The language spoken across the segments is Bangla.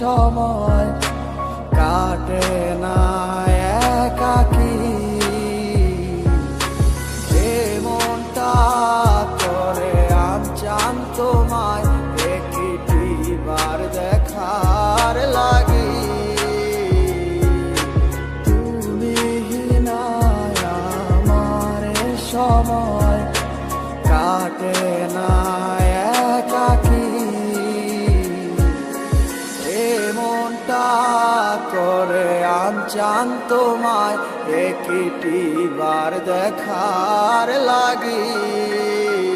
সময় কাটে না। তোমায় একটি বার দেখার লাগি।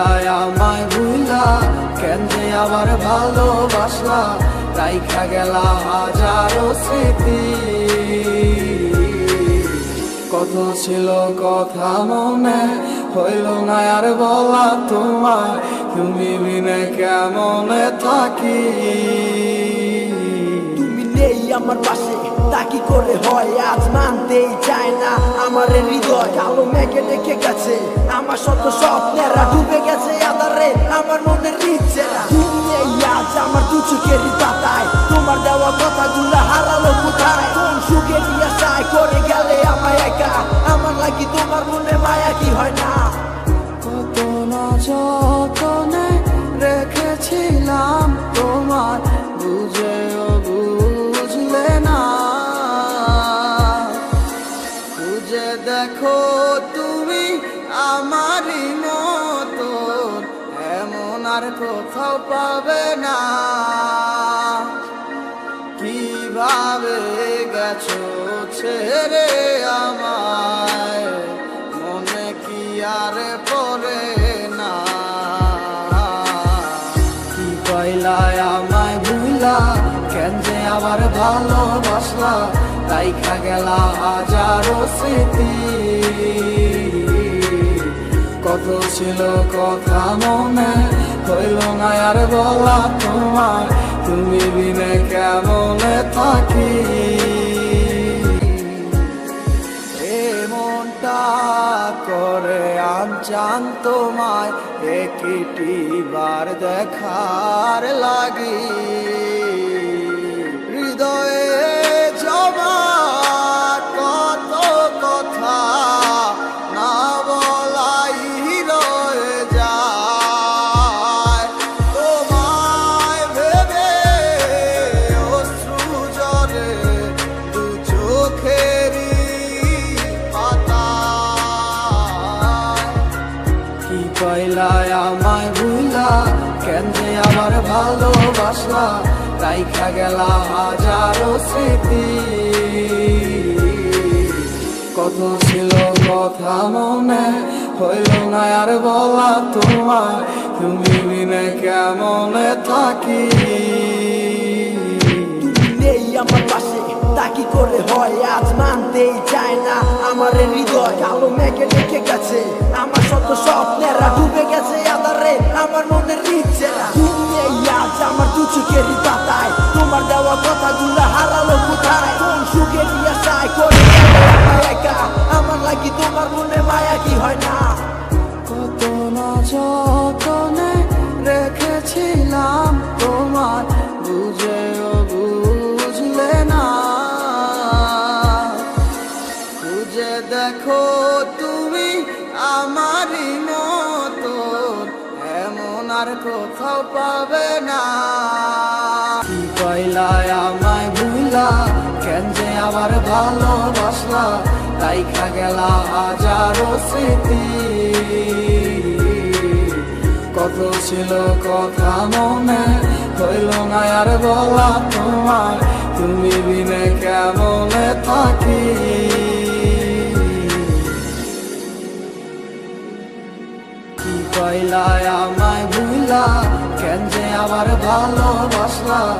কইলায় আমায় ভুলা, কেন যে আবার ভালোবাসলা? রাইখা গেলা হাজারো স্মৃতি। কত ছিল কথা মনে, হইল না আর বলা তোমার তুমি বিনে কেমনে থাকি? তুমি নেই আমার পাশে, তা কি করে হয়? আজ মানতেই চায় না আমার হৃদয়। কালো মেঘে ডেকে গেছে, আমার শত স্বপ্নেরা ডুবে আমার মনের তুমি আজ আমার দু চোখের পাতায়। তোমার দেওয়া কথাগুলো হারালো কোথায়? কোন আশায় করে গেলে একা? আমার লাগি তোমার মনে মায়া কি হয় না? রেখেছিলাম তোমার বুঝলে না। দেখো তুমি আমারই আর কোথাও পাবে না। কীভাবে গেছো ছেড়ে আমায়? মনে কি আর পড়ে না? কি কইলায় আমায় ভুলা? কেন যে আবার ভালোবাসলা? রাইখা গেলা হাজারো স্মৃতি। কত ছিল কথা মনে। হইল না আর বলা তোমার, তুমি বিনে কেমনে থাকি? এ মনটা করে আনচান তোমায় একটি বার দেখার লাগি। হৃদয়ে কি কইলায় আমায় ভুলা, কেন যে আমার ভালোবাসলা, রাইখা গেলা হাজারো স্মৃতি। কত ছিল কথা মনে, হইল না আর বলা তোমার তুমি বিনে কেমনে থাকি? নেই আমার পাশে, তা কি করে হয়? আজ মানতেই চায় না আমার হৃদয়। কালো মেঘে ডেকে গেছে। কোন সুখের আশায় করে একা, আমার লাগি তোমার মনে মায়া কি হয় না? কত না যতনে রেখেছিলাম তোমার, বুঝেও বুঝলে না। খুঁজে দেখো তুমি আমারই মতো এমন আর কোথাও পাবে না। কি কইলায় আমায় ভুলা কেন যে আবার ভালোবাসলা রাইখা গেলা হাজারো স্মৃতি। কত ছিল কথা মনে, হইল না আর বলা তোমার, তুমি বিনে কেমনে থাকি? কি কইলায় আমায় ভুলা কেন যে আবার ভালোবাসলা?